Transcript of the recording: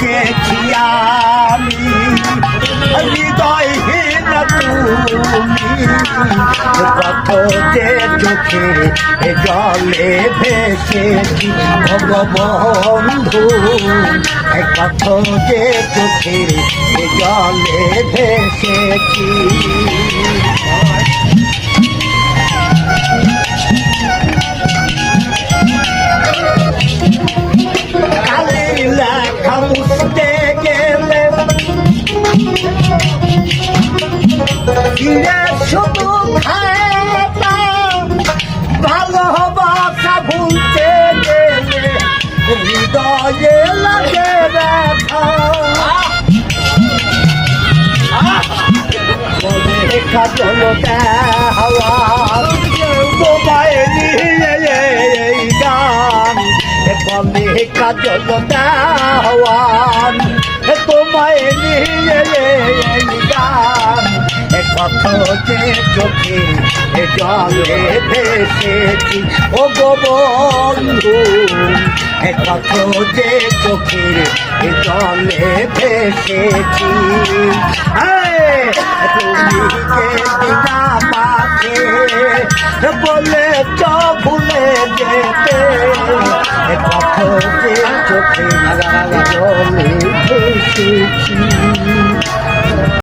গেছি আমি হৃদয়হীন তুমি কত যে চোখে জলে ভেসেছি ভগবন্ধু কত যে চোখে জলে ভেসেছি ফিরে শুধু খাতা ভালোবাসা ভুলতে গেলে, হৃদয়ে লাগে ব্যথা। চলো দেওয়া তোমায় নিয়ে এই গান। কাজল দেওয়ান তোমায় নিয়ে যে চোখে জলে ভেসেছি। ও গো বন্ধু কত যে চোখে জলে ভেসেছি। তুমি কে বিনা পাখে বলে তো ভুলে যেতে। কত চোখে জলে ভেসেছি।